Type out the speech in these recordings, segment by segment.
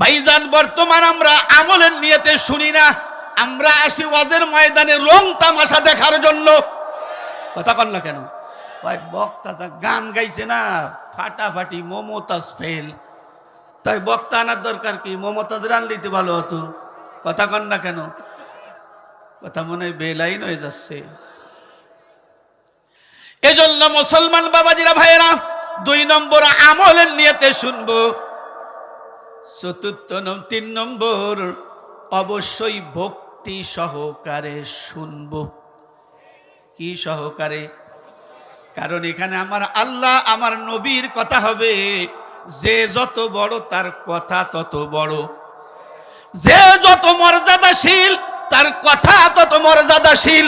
ভাইজান, বর্তমান আমরা আমলের নিয়েতে শুনি না। আমরা আসি ওয়াজের ময়দানে রং তামাশা দেখার জন্য। কথা কন না কেন? ভাই বক্তা গান গাইছে না, ফাটাফাটি মমতাজ ফেল। তাই বক্তা আনার দরকার কি? মমতাজ রান দিতে ভালো হতো। কথা কন না কেন? কথা মনে হয় বেলাইন হয়ে যাচ্ছে। এজন্য মুসলমান বাবাজিরা ভাইয়েরা, দুই নম্বর আমলের নিয়েতে শুনব। চতুর্থ তিন নম্বর অবশ্যই ভক্তি সহকারে শুনব। কি সহকারে? কারণ এখানে আমার আল্লাহ, আমার নবীর কথা হবে, যে যত বড় তার কথা তত বড়। যে যত মর্যাদাশীল, তার কথা তত মর্যাদাশীল।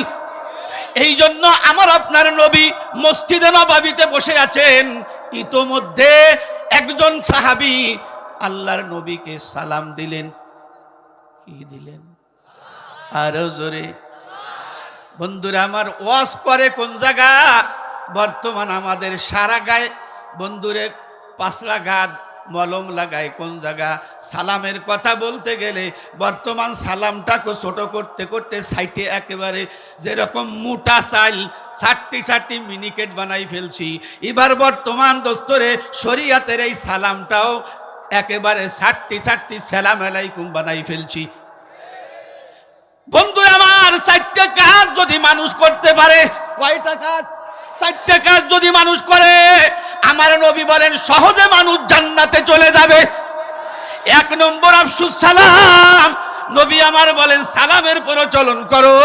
এই জন্য আমার আপনার নবী মসজিদে নবাবিতে বসে আছেন। ইতোমধ্যে একজন সাহাবী আল্লাহর নবীকে সালাম দিলেন। কি দিলেন? আরও জোরে। বন্ধুরা, আমার ওয়াজ করে কোন জায়গা? বর্তমান আমাদের সারা গায়ে বন্ধুরে পাঁচলা গাদ মলম লাগায় কোন জায়গা? সালামের কথা বলতে গেলে বর্তমান সালামটাকে ছোট করতে করতে সাইটে একেবারে যেরকম মোটা চাল, ষাটটি ষাটটি মিনিকেট বানাই ফেলছি। এবার বর্তমান দোস্তরে শরিয়াতের এই সালামটাও একেবারে ষাটটি ষাটটি সালাম আলাইকুম বানাই ফেলছি। বন্ধু আমার চারটে কাজ যদি মানুষ করতে পারে কয়টা কাজ? চারটে কাজ যদি মানুষ করে আমার নবী বলেন সহজে মানুষ জান্নাতে চলে যাবে। এক নম্বর আফসুস সালাম। নবী আমার বলেন সালামের প্রচলন করো।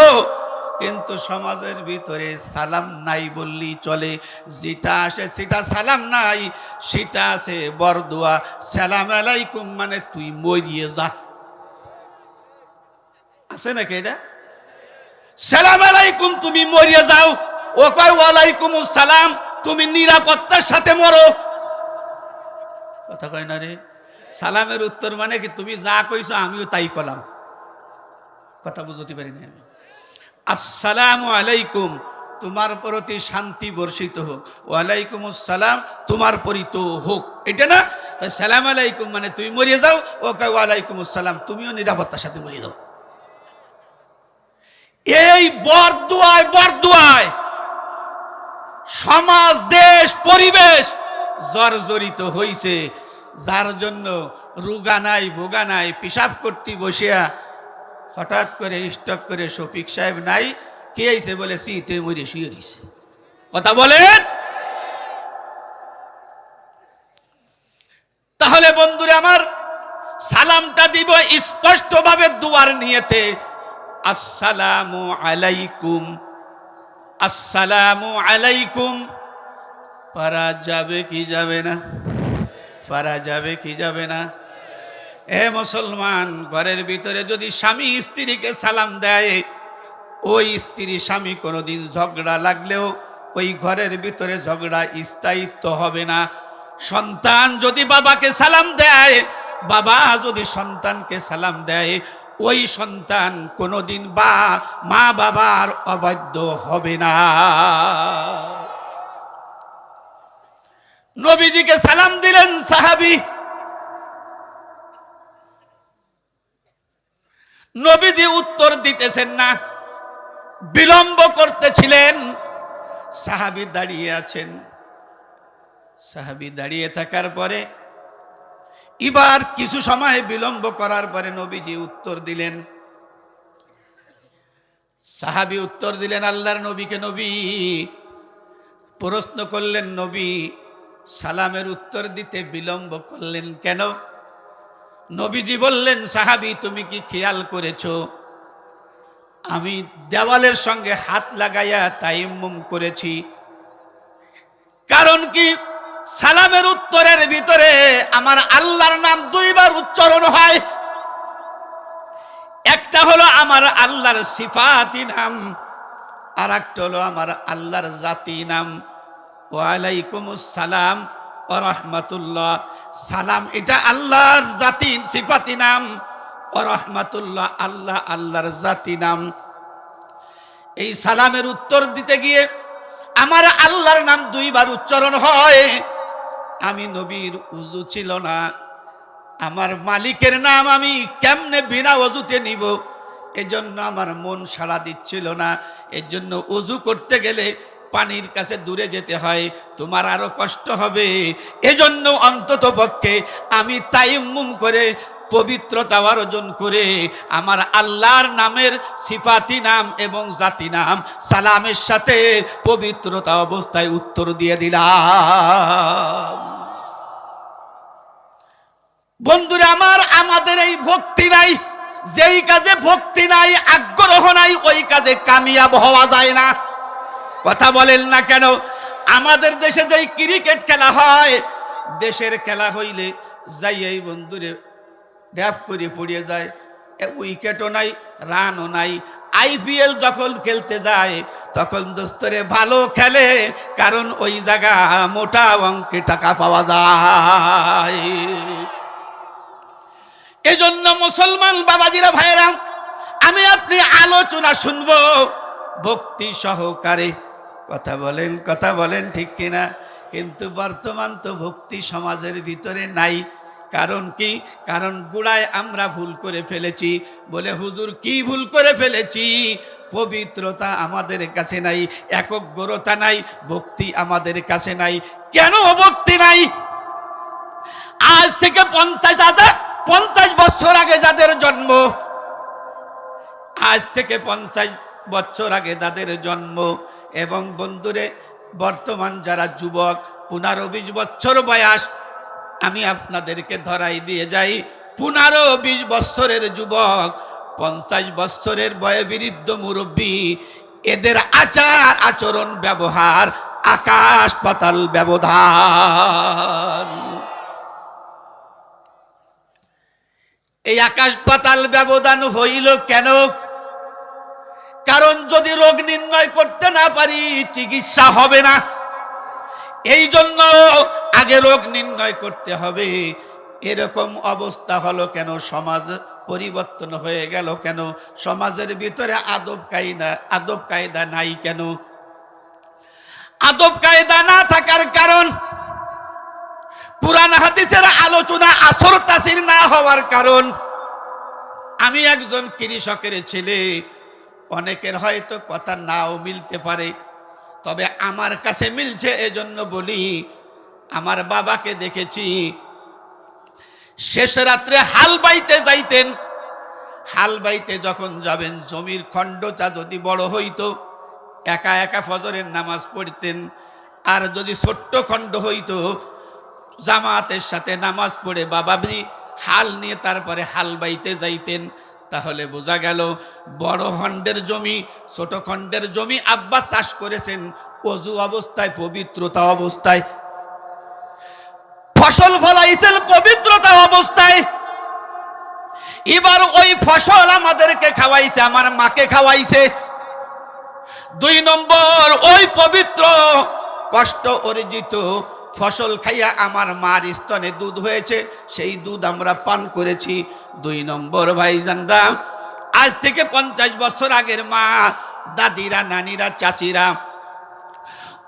কিন্তু সমাজের ভিতরে সালাম নাই বললি চলে। যেটা আসে সেটা সালাম নাই, সেটা আছে বরদুয়া। সালাম আলাইকুম মানে তুই মরিয়ে যা। আছে নাকি এটা? সালাম আলাইকুম, তুমি মরিয়ে যাও। ও কয়, ওয়ালাইকুম সালাম তুমি নিরাপত্তার সাথে মরো। কথা কয় না রে। সালামের উত্তর মানে কি, তুমি যা কইছো আমিও তাই কলাম কথা বুঝতে পারি না আমি। আসসালামু আলাইকুম, তোমার প্রতি শান্তি বর্ষিত হোক। ওয়ালাইকুম আসসালাম, তোমার পরিত হোক। এটা না? তাই সালাম আলাইকুম মানে তুমি মরিয়ে যাও, ও কয় ওয়ালাইকুম আসসালাম, তুমিও নিরাপত্তার সাথে মরিয়ে যাও। এই বরদুয়ায় বরদুয়ায় সমাজ, দেশ, পরিবেশ জর্জরিত হইছে। যার জন্য রুগা নাই, ভোগা নাই পিসাব করতে বসিয়া হঠাৎ করে স্টক করে শফিক সাহেব নাই, কে আইছে বলে সিতে মরে শুয়ে দিছে কথা বলেন? তাহলে বন্ধুরে আমার সালামটা দিব স্পষ্টভাবে দুয়ার নিয়েতে। আসসালামু আলাইকুম। আসসালামু আলাইকুম। পারা যাবে কি যাবে না? পারা যাবে কি যাবে না? এ মুসলমান, ঘরের ভিতরে যদি স্বামী স্ত্রীকে সালাম দেয়, ওই স্ত্রী স্বামী কোনোদিন ঝগড়া লাগলেও ওই ঘরের ভিতরে ঝগড়া স্থায়িত্ব হবে না। সন্তান যদি বাবাকে সালাম দেয়, বাবা যদি সন্তানকে সালাম দেয়, ওই সন্তান কোনোদিন বা মা বাবার অবাধ্য হবে না। নবীজিকে সালাম দিলেন সাহাবি নবীজি উত্তর দিতেছেন না, বিলম্ব করতেছিলেন, সাহাবি দাঁড়িয়ে আছেন। সাহাবি দাঁড়িয়ে থাকার পরে, এবার কিছু সময় বিলম্ব করার পরে নবীজি উত্তর দিলেন। সাহাবি উত্তর দিলেন, আল্লাহর নবীকে নবী, প্রশ্ন করলেন, নবী, সালামের উত্তর দিতে বিলম্ব করলেন কেন? নবীজি বললেন, সাহাবি, তুমি কি খেয়াল করেছ? আমি দেওয়ালের সঙ্গে হাত লাগাইয়া তাইম্মুম করেছি। কারণ কি? সালামের উত্তরের ভিতরে আমার আল্লাহর নাম দুইবার উচ্চারণ হয়। একটা হলো আমার আল্লাহর সিফাতি নাম আর একটা হলো আমার আল্লাহর জাতি নাম। ওয়ালাইকুম সালাম ও রহমতুল্লাহ। সালাম এটা আল্লাহর জাতি সিফাতি নাম। রহমতুল্লাহ আল্লাহ, আল্লাহর জাতি নাম। এই সালামের উত্তর দিতে গিয়ে আমার আল্লাহর নাম দুইবার উচ্চারণ হয়। আমি নবীর উজু ছিল না। আমার মালিকের নাম আমি কেমনে বিনা অজুতে নিব? এজন্য আমার মন সাড়া দিচ্ছিল না। এর জন্য উজু করতে গেলে পানির কাছে দূরে যেতে হয়। তোমার আরও কষ্ট হবে। এজন্য অন্তত পক্ষে আমি তাইম্মুম করে পবিত্রতা অর্জন করে আমার আল্লাহর নামের সিফাতি নাম এবং জাতি নাম সালামের সাথে পবিত্রতা অবস্থায় উত্তর দিয়ে দিলাম। বন্ধুরা, আমার, আমাদের এই ভক্তি নাই, যেই কাজে ভক্তি নাই, আগ্রহ নাই, ওই কাজে কামিয়াব হওয়া যায় না। কথা বলেন না কেন? আমাদের দেশে যেই ক্রিকেট খেলা হয়, দেশের খেলা হইলে যাই এই বন্ধুরে ড্যাপ করে পড়িয়ে যায়। উইকেটও নাই রানও নাই। আইপিএল যখন খেলতে যায়, তখন দোস্তরে ভালো খেলে, কারণ ওই জায়গা মোটা অঙ্কে টাকা পাওয়া যায়। এজন্য মুসলমান বাবাজিরা ভাইরা আমি আপনি আলোচনা শুনব, ভক্তি সহকারে। কথা বলেন কথা বলেন ঠিক কিনা? কিন্তু বর্তমান তো ভক্তি সমাজের ভিতরে নাই। কারণ কি? কারণ গুড়ায় আমরা ভুল করে ফেলেছি। বলে, হুজুর, কি ভুল করে ফেলেছি? পবিত্রতা আমাদের কাছে নাই, একগ্রতা নাই, ভক্তি আমাদের কাছে নাই। কেন ভক্তি নাই? আজ থেকে পঞ্চাশ হাজার, পঞ্চাশ বছর আগে যাদের জন্ম, আজ থেকে পঞ্চাশ বছর আগে যাদের জন্ম। এবং বন্ধুরে, বর্তমান যারা যুবক, পনেরো বিশ বছর বয়স আমি আপনাদেরকে ধরাই দিয়ে যাই। পনেরো বিশ বছরের যুবক, পঞ্চাশ বছরের বয়বৃদ্ধ মুরব্বী, এদের আচার, আচরণ, ব্যবহার, আকাশ পাতাল ব্যবধান। এই আকাশ পাতাল ব্যবধান হইল কেন? কারণ যদি রোগ নির্ণয় করতে না পারি, চিকিৎসা হবে না। এই জন্য আগে রোগ নির্ণয় করতে হবে। এরকম অবস্থা হলো কেন? সমাজ পরিবর্তন হয়ে গেল কেন? সমাজের ভিতরে আদব কায়দা আদব কায়দা নাই কেন? আদব কায়দা না থাকার কারণ কোরআন হাদিসের আলোচনা আসর তাসির না হওয়ার কারণ। আমি একজন কৃষকের ছেলে, অনেকের হয়তো কথা নাও মিলতে পারে, তবে আমার কাছে মিলছে এজন্য বলি আমার বাবাকে দেখেছি। শেষ রাত্রে হাল বাইতে যাইতেন। হাল বাইতে যখন যাবেন, জমির খণ্ডটা যদি বড় হইতো, একা একা ফজরের নামাজ পড়তেন। আর যদি ছোট্ট খণ্ড হইতো, জামাতের সাথে নামাজ পড়ে বাবাবি হাল নিয়ে তারপরে হাল বাইতে যাইতেন, তাহলে বোঝা গেল বড় খণ্ডের জমি, ছোট খণ্ডের জমি আব্বা চাষ করেছেন। অজু অবস্থায়, পবিত্রতা অবস্থায় ফসল ফলাইছেন পবিত্রতা অবস্থায়। এবার ওই ফসল আমাদেরকে খাওয়াইছে, আমার মাকে খাওয়াইছে। দুই নম্বর, ওই পবিত্র, কষ্ট অর্জিত ফসল খাইয়া আমার মার স্তনে দুধ হয়েছে, সেই দুধ আমরা পান করেছি। দুই নম্বর ভাই জান্দা আজ থেকে পঞ্চাশ বছর আগের মা, দাদিরা, নানিরা, চাচিরা,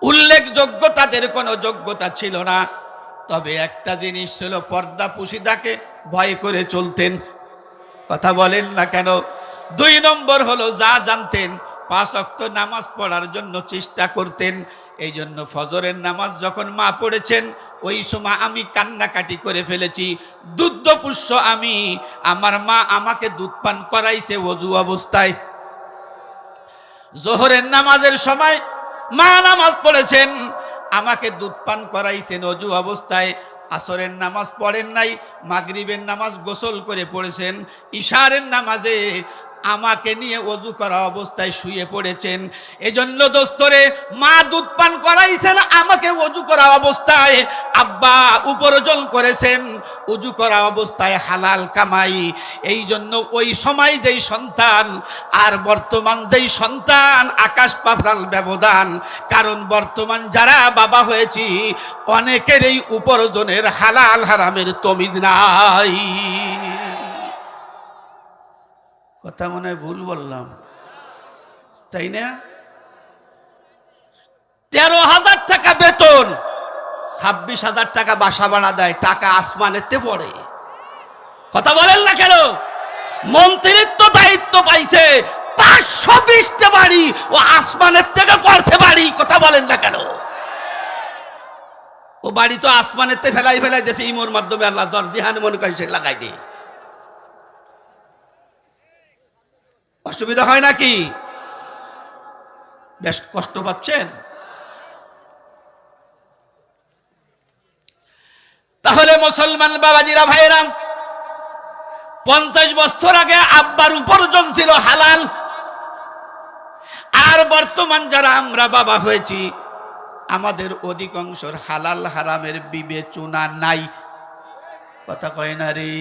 উল্লেখযোগ্য তাদের কোনো যোগ্যতা ছিল না। তবে একটা জিনিস ছিল পর্দা পুশিদাকে ভয় করে চলতেন। কথা বলেন না কেন? দুই নম্বর হলো, যা জানতেন, পাঁচ অক্ত নামাজ পড়ার জন্য চেষ্টা করতেন। এই জন্য ফজরের নামাজ যখন মা পড়েছেন, ওই সময় আমি কান্নাকাটি করে ফেলেছি। দুধ পুষ্য আমি, আমার মা আমাকে দুধ পান করাইছে অজু অবস্থায়। জোহরের নামাজের সময় মা নামাজ পড়েছেন আমাকে দুধ পান করাইছেন, অজু অবস্থায় আসরের নামাজ পড়েন নাই, মাগরিবের নামাজ গোসল করে পড়েছেন, ইশারের নামাজে আমাকে নিয়ে অজু করা অবস্থায় শুয়ে পড়েছেন। এজন্য দোস্তরে, মা দুধ পান করাইছেন, আমাকে অজু করা অবস্থায় আব্বা উপার্জন করেছেন। উজু করা অবস্থায় হালাল কামাই। এই জন্য ওই সময় যেই সন্তান আর বর্তমান যেই সন্তান, আকাশ পাতাল ব্যবধান। কারণ বর্তমান যারা বাবা হয়েছি অনেকের এই উপার্জনের হালাল হারামের তমিজ নাই। কথা মনে হয় ভুল বললাম। তাই না? তেরো হাজার টাকা বেতন, ছাব্বিশ হাজার টাকা বাসা ভাড়া দেয়, টাকা আসমানেতে পড়ে। কথা বলেন না কেন? মন্ত্রিত্ব দায়িত্ব পাইছে, পাঁচশো বিশটা বাড়ি ও আসমানের থেকে পড়ছে বাড়ি, কথা বলেন না কেন? ও বাড়ি তো আসমানের ফেলাই ফেলাই যেছে ইমোর মাধ্যমে আল্লাহ দর জিহান মনে করে সে লাগাই দিয়ে। অসুবিধা হয় নাকি? বেশ কষ্ট পাচ্ছেন? তাহলে মুসলমান বাবাজিরা ভাইরাম পঞ্চাশ বছর আগে আব্বার উপার্জন ছিল হালাল। আর বর্তমান যারা আমরা বাবা হয়েছি, আমাদের অধিকাংশর হালাল হারামের বিবেচনা নাই। কথা কয় না রে?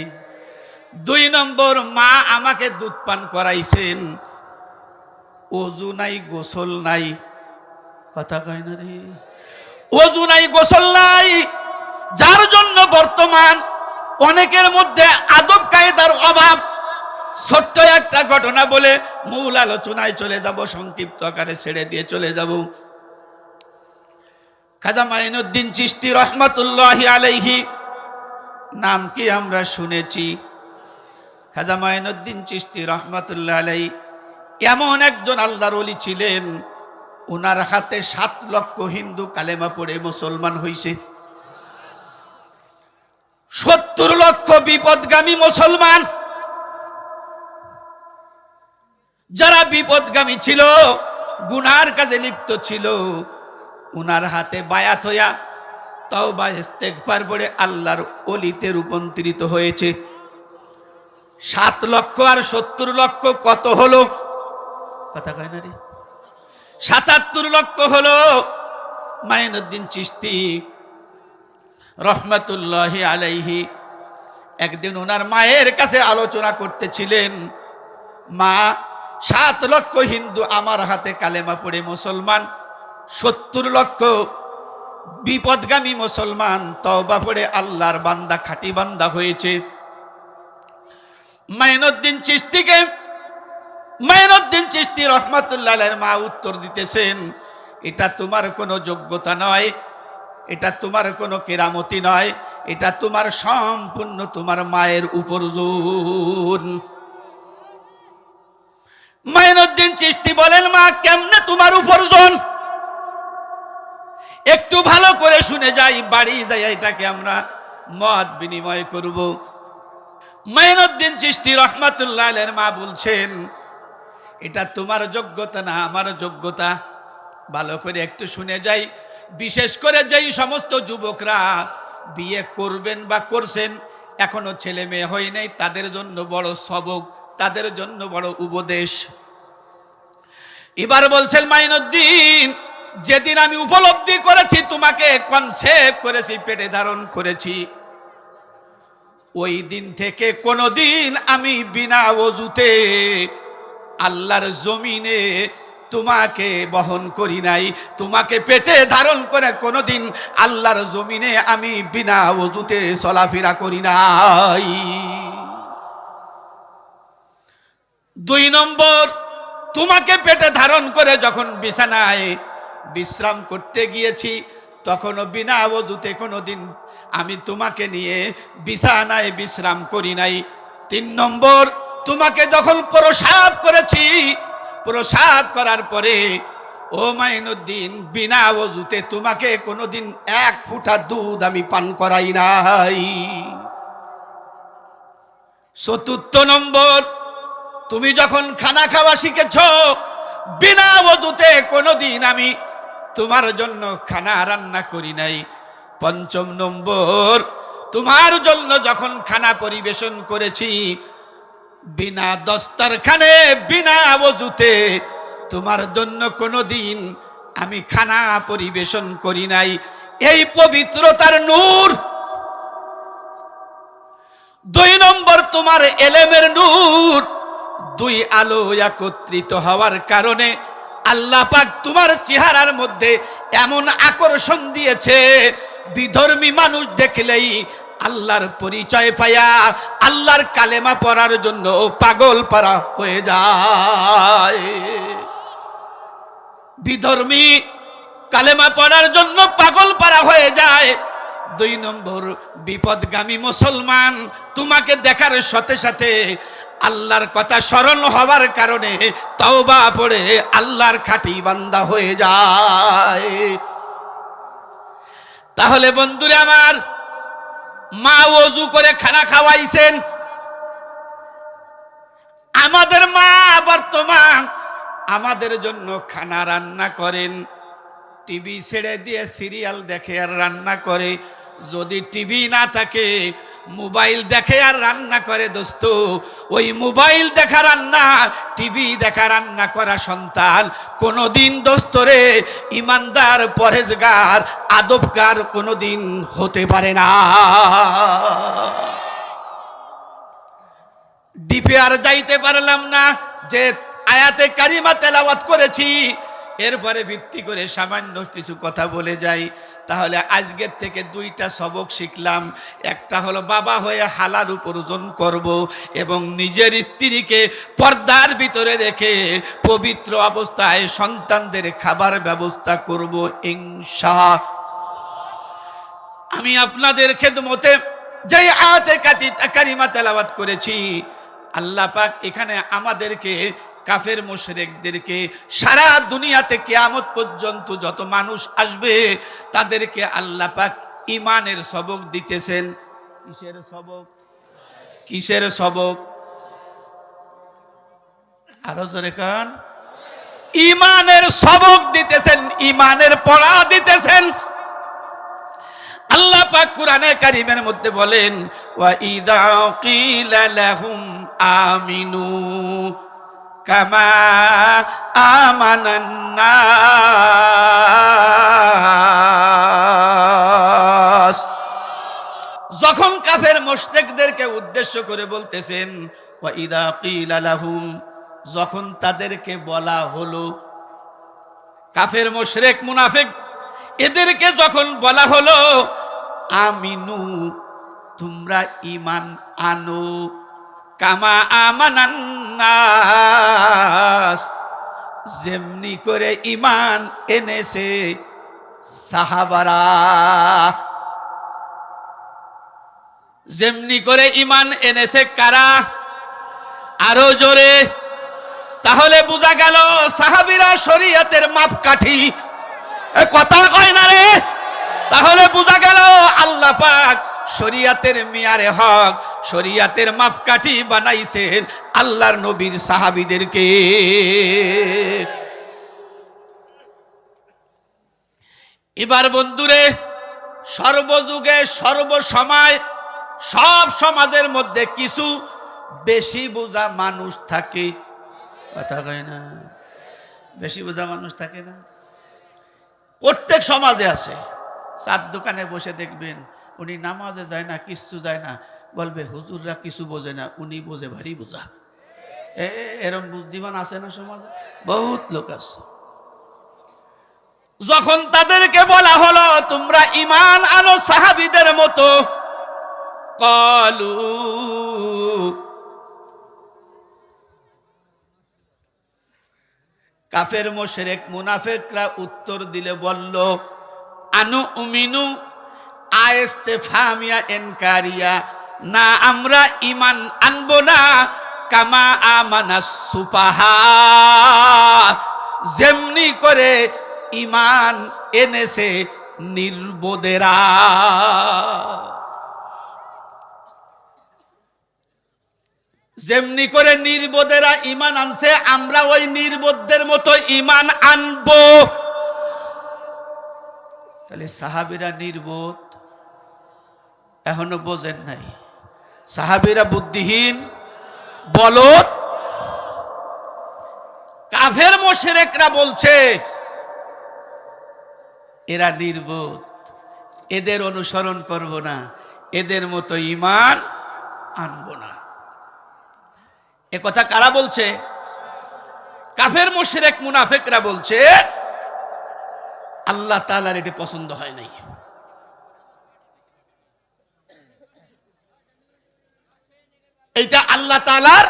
দুই নম্বর মা আমাকে দুধ পান করাইছেন। অজু নাই, গোসল নাই। কথা কয় না রে? অজু নাই, গোসল নাই। যার জন্য বর্তমান অনেকের মধ্যে আদব কায়দার অভাব। ছোট্ট একটা ঘটনা বলে মূল আলোচনায় চলে যাব, সংক্ষিপ্ত আকারে ছেড়ে দিয়ে চলে যাব। খাজা মাইনুদ্দিন চিস্তি রহমতুল্লাহ আলাইহি, নাম কি আমরা শুনেছি? খাজা মাইনুদ্দিন চিস্তি রহমতুল্লাহ আলাই এমন একজন আল্লাহর অলি ছিলেন ওনার হাতে সাত লক্ষ হিন্দু কালেমা পড়ে মুসলমান হইছে। সত্তর লক্ষ বিপদগামী মুসলমান। যারা বিপদগামী ছিল, গুনার কাজে লিপ্ত ছিল, উনার হাতে বায়াত হইয়া তাও বা ইস্তেকবার পড়ে আল্লাহর অলিতে রূপান্তরিত হয়েছে। সাত লক্ষ আর সত্তর লক্ষ কত হলো? কথা কয় না রে। সাতাত্তর লক্ষ হলো মাইনুদ্দিন চিস্তি রহমতুল্লাহ আলাইহি। একদিন ওনার মায়ের কাছে আলোচনা করতেছিলেন, মা, সাত লক্ষ হিন্দু আমার হাতে কালেমা পড়ে মুসলমান, সত্তর লক্ষ বিপদগামী মুসলমান, তওবা পড়ে আল্লাহর বান্দা, খাটি বান্দা হয়েছে। মাইনুদ্দিন চিস্তিকে মাইনুদ্দিন চিস্তি রহমাতুল্লাহ মা উত্তর দিতেছেন, এটা তোমার কোনো যোগ্যতা নয়, এটা তোমার কোনো কেরামতি নয়, এটা তোমার সম্পূর্ণ তোমার মায়ের উপর জোন মাইনুদ্দিন চিস্তি বলেন, মা, কেমনে তোমার উপর জোন? একটু ভালো করে শুনে যাই, বাড়ি যাই, এটাকে আমরা মত বিনিময় করব। মাইনুদ্দিন চিস্তি রহমাতুল্লাহ আলের মা বলছেন, এটা তোমার যোগ্যতা না, আমার যোগ্যতা। ভালো করে একটু শুনে যাই। বিশেষ করে যেই সমস্ত যুবকরা বিয়ে করবেন বা করছেন, এখনও ছেলে মেয়ে হয় নাই, তাদের জন্য বড় সবক, তাদের জন্য বড় উপদেশ। এবার বলছেন, মাইনুদ্দিন, যেদিন আমি উপলব্ধি করেছি, তোমাকে কনসেপ্ট করেছি, পেটে ধারণ করেছি। ওই দিন থেকে কোনোদিন আমি বিনা অজুতে আল্লাহর জমিনে তোমাকে বহন করি নাই, তোমাকে পেটে ধারণ করে কোনোদিন আল্লাহর জমিনে আমি বিনা অজুতে চলাফেরা করি নাই। দুই নম্বর, তোমাকে পেটে ধারণ করে যখন বিছানায় বিশ্রাম করতে গিয়েছি, তখনও বিনা অজুতে কোনোদিন আমি তোমাকে নিয়ে বিছানায় বিশ্রাম করি নাই। তিন নম্বর, তোমাকে যখন প্রসাব করেছি, প্রসাব করার পরে, ও মাইনুদ্দিন, বিনা অজুতে তোমাকে কোনোদিন এক ফুটা দুধ আমি পান করাই নাই। চতুর্থ নম্বর, তুমি যখন খানা খাওয়া শিখেছ, বিনা অজুতে কোনোদিন আমি তোমার জন্য খানা রান্না করি নাই। পঞ্চম নম্বর, তোমার জন্য যখন খানা পরিবেশন করেছি, বিনা দস্তারখানে, বিনা অজুতে তোমার জন্য কোনোদিন আমি খানা পরিবেশন করি নাই। এই পবিত্রতার নূর, দুই নম্বর তোমার এলেমের নূর, দুই আলো একত্রিত হওয়ার কারণে আল্লাহ পাক তোমার চেহারার মধ্যে এমন আকর্ষণ দিয়েছে বিধর্মী মানুষ দেখলেই আল্লাহর পরিচয় পায়া, আল্লাহর কালেমা পড়ার জন্য পাগল পারা হয়ে যায়। বিধর্মী কালেমা পড়ার জন্য পাগল পারা হয়ে যায়। দুই নম্বর, বিপদগামী মুসলমান, তোমাকে দেখার সাথে সাথে আল্লাহর কথা স্মরণ হওয়ার কারণে তওবা পড়ে আল্লাহর খাঁটি বান্দা হয়ে যায়। তাহলে বন্ধুরে আমার, মা ওজু করে খানা খাওয়াইছেন। আমাদের মা বর্তমান আমাদের জন্য খানা রান্না করেন। টিভি ছেড়ে দিয়ে সিরিয়াল দেখে আর রান্না করে। যদি টিভি না থাকে মোবাইল দেখে আর রান্না করে দোস্ত। ওই মোবাইল দেখা রান্না, টিভি দেখা রান্না করা সন্তান। কোনোদিন দোস্তরে ইমানদার পরেজগার আদবগার কোনোদিন হতে পারে না। ডিপে আর যাইতে পারলাম না, যে আয়াতে কারিমা তেলাওয়াত করেছি। এরপরে ভিত্তি করে সামান্য কিছু কথা বলে যাই। তাহলে আজকের থেকে দুইটা সবক শিখলাম। একটা হলো বাবা হয়ে হালাল উপার্জন করব এবং নিজের স্ত্রীকে পর্দার ভিতরে রেখে পবিত্র অবস্থায় সন্তানদের খাবার ব্যবস্থা করব ইনশা আমি আপনাদের খেদমতে যে আয়াতে কাতি কারিমা তেলাওয়াত করেছি, আল্লাহ পাক এখানে আমাদেরকে কাফের মোশরেকদেরকে সারা দুনিয়াতে কেয়ামত পর্যন্ত যত মানুষ আসবে, তাদেরকে আল্লাহ পাক ইমানের সবক দিতেছেন। কিসের সবক? কিসের সবক? আরও জোরে কান। ইমানের সবক দিতেছেন ইমানের পড়া দিতেছেন। আল্লাহ পাক কোরআনে কারিমের মধ্যে বলেন, ওয়া ইদা কিলা লাহুম আমিনু। কামা আমানান নাস যখন কাফের মোশরেকদেরকে উদ্দেশ্য করে বলতেছেন, ওয়া ইদা কিলা যখন তাদেরকে বলা হলো, কাফের মোশরেক মুনাফিক, এদেরকে যখন বলা হলো, আমিনু, তোমরা ইমান আনো, কামা আমানান্নাস যেমনি করে ইমান এনেছে সাহাবারা। যেমনি করে ইমান এনেছে কারা? আরও জোরে। তাহলে বোঝা গেল সাহাবিরা শরীয়তের মাপকাঠি। কথা কয় না রে। তাহলে বোঝা গেল আল্লাহ পাক শরিয়াতের মিয়ারে হক, শরিয়াতের মাপকাঠি বানাইছেন। আল্লাহর নবীর সাহাবিদেরকে। এবার বন্ধুরে, সর্বযুগে সর্বসময় সব সমাজের মধ্যে কিছু বেশি বোঝা মানুষ থাকে। কথা কয় না? বেশি বোঝা মানুষ থাকে না? প্রত্যেক সমাজে আছে। চার দোকানে বসে দেখবেন, উনি নামাজে যায় না, কিচ্ছু যায় না। বলবে, হুজুররা কিছু বোঝে না, উনি বোঝে ভারী বোঝা। এরম বুদ্ধিমান আছে না সমাজে? বহুত লোক আছে। যখন তাদেরকে বলা হলো, তোমরা ইমান আনো সাহাবিদের মতো। কলু, কাফের মোশেরেক মুনাফেকরা উত্তর দিলে বলল, আনু উমিনু আয়েস্তে ফামিয়া এনকারিয়া। না, আমরা ইমান আনব না। কামা আমানা সুপাহা। যেমনি করে ইমান এনেছে নির্বোধেরা। যেমনি করে নির্বোধেরা ইমান আনছে, আমরা ওই নির্বোধদের মতো ইমান আনব। তাহলে সাহাবিরা নির্বোধ, এখনও বোঝেন নাই। সাহাবিরা বুদ্ধিহীন বলত কাফের মোশেরেকরা বলছে, এরা নির্বোধ, এদের অনুসরণ করব না, এদের মতো ইমান আনব না। এ কথা কারা বলছে? কাফের মোশেরেক মুনাফেকরা বলছে, আল্লাহ তালার এটি পছন্দ হয় নাই। এইটা আল্লাহ তালার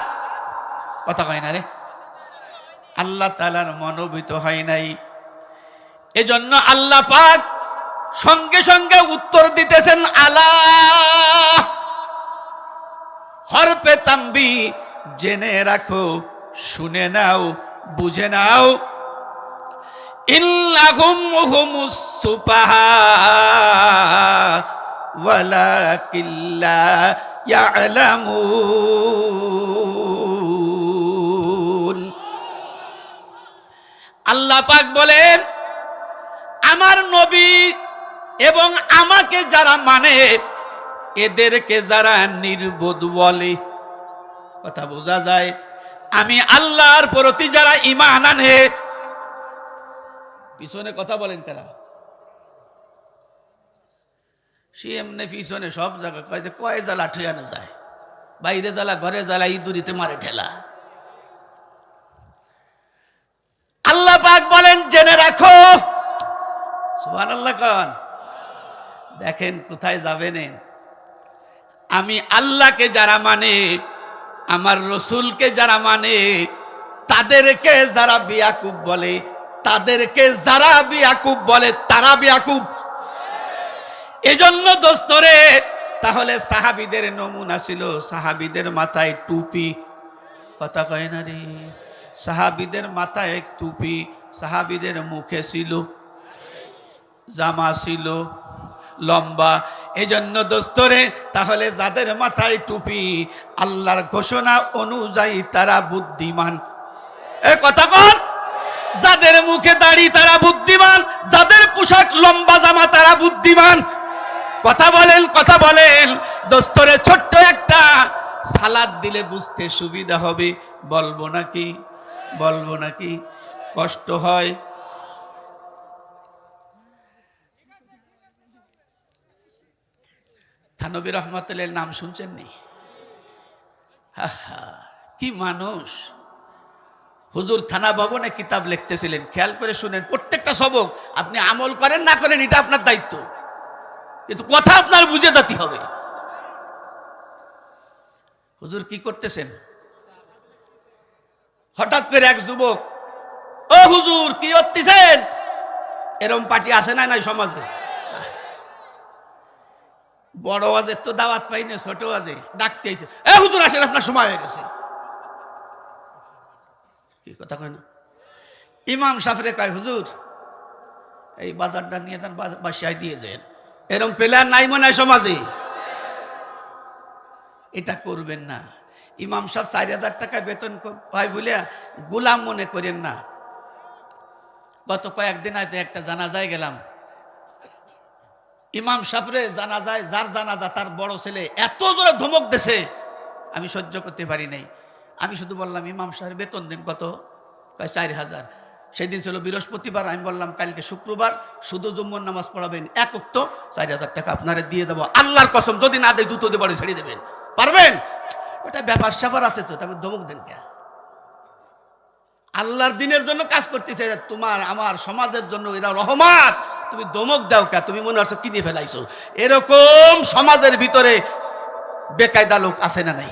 কথা কয় না রে? আল্লাহ তালার মনোভূত হয় নাই। এজন্য আল্লাহ পাক সঙ্গে সঙ্গে উত্তর দিতেছেন আলা হরপে তাম্বি জেনে রাখো, শুনে নাও, বুঝে নাও। ইল্লাহুম সুপাহা, ওয়ালাকিল্লা আল্লাহ পাক বলেন, আমার নবী এবং আমাকে যারা মানে এদেরকে যারা নির্বোধ বলে। কথা বোঝা যায়। আমি আল্লাহর প্রতি যারা ইমান আনে, পিছনে কথা বলেন কারা সে এমনি পিছনে সব জায়গা কয় যে, কয় জ্বালা ঠেয়ানো যায়? বাইরে জ্বালা, ঘরে জ্বালা, ইঁদুরিতে মারে ঠেলা। আল্লাহ পাক বলেন, জেনে রাখো। সুবহান আল্লাহ কন। দেখেন কোথায় যাবেন আমি আল্লাহকে যারা মানে আমার রসুলকে যারা মানে তাদেরকে যারা বিয়াকুব বলে, তাদেরকে যারা বিয়াকুব বলে, তারা বিয়াকুব এজন্য দোস্তরে, তাহলে সাহাবিদের নমুনা ছিল সাহাবিদের মাথায় টুপি। কথা কয় না রে? সাহাবিদের মাথায় এক টুপি, সাহাবিদের মুখে ছিল জামা ছিল, লম্বা। এজন্য দোস্তরে, তাহলে যাদের মাথায় টুপি, আল্লাহর ঘোষণা অনুযায়ী তারা বুদ্ধিমান। এ কথা কর। যাদের মুখে দাড়ি তারা বুদ্ধিমান, যাদের পোশাক লম্বা জামা তারা বুদ্ধিমান। কথা বলেন কথা বলেন। দোস্তরে ছোট্ট একটা সালাদ দিলে বুঝতে সুবিধা হবে। বলব নাকি? বলব নাকি? কষ্ট হয়। থানবী রহমতুল্লাহ নাম শুনছেন নি? কি মানুষ। হুজুর থানা ভবনে কিতাব লিখতেছিলেন। খেয়াল করে শুনেন, প্রত্যেকটা সবক আপনি আমল করেন না করেন, এটা আপনার দায়িত্ব। কিন্তু কথা আপনার বুঝে যেতে হবে। হুজুর কি করতেছেন? হঠাৎ করে এক যুবক, ও হুজুর, কি করতেছেন? এরম পার্টি আছে না নাই সমাজে? বড় ওয়াজের তো দাওয়াত পাই না, ছোট ওয়াজে ডাকতে এ হুজুর, আসেন, আপনার সময় হয়ে গেছে। কি কথা কয় না? ইমাম সাফরে কয়, হুজুর, এই বাজারটা নিয়ে যান বাসায় দিয়ে যান। এরকম প্লেয়ার নাই মনে হয় সমাজে। এটা করবেন না। ইমাম সাহেব চার হাজার টাকা বেতন পায় বলে গোলাম মনে করেন না। গত কয়েকদিন আগে একটা জানাজায় গেলাম। ইমাম জানা যায় যার জানাজা তার বড় ছেলে এত জোরে ধমক দেছে, আমি সহ্য করতে পারি নাই। আমি শুধু বললাম, ইমাম সাহেব বেতন দিন কত? কয়, চার হাজার। সেদিন ছিল বৃহস্পতিবার, আমি বললাম, কালকে শুক্রবার, শুধু জুম্মন নামাজ পড়াবেন, এক উক্ত চার হাজার টাকা আপনারা দিয়ে দেবো। আল্লাহর কসম, যদি না দেয় জুতো দিয়ে বাড়ি ছেড়ে দেবেন। পারবেন? ওটা ব্যাপার স্যাপার আছে তো, তারপর ধমক দেন কে? আল্লাহর দিনের জন্য কাজ করতেছে, তোমার, আমার সমাজের জন্য এরা রহমাত। তুমি দমক দাও কে? তুমি মনে হচ্ছে কিনে ফেলাইছো। এরকম সমাজের ভিতরে বেকায়দা লোক আছে না নাই?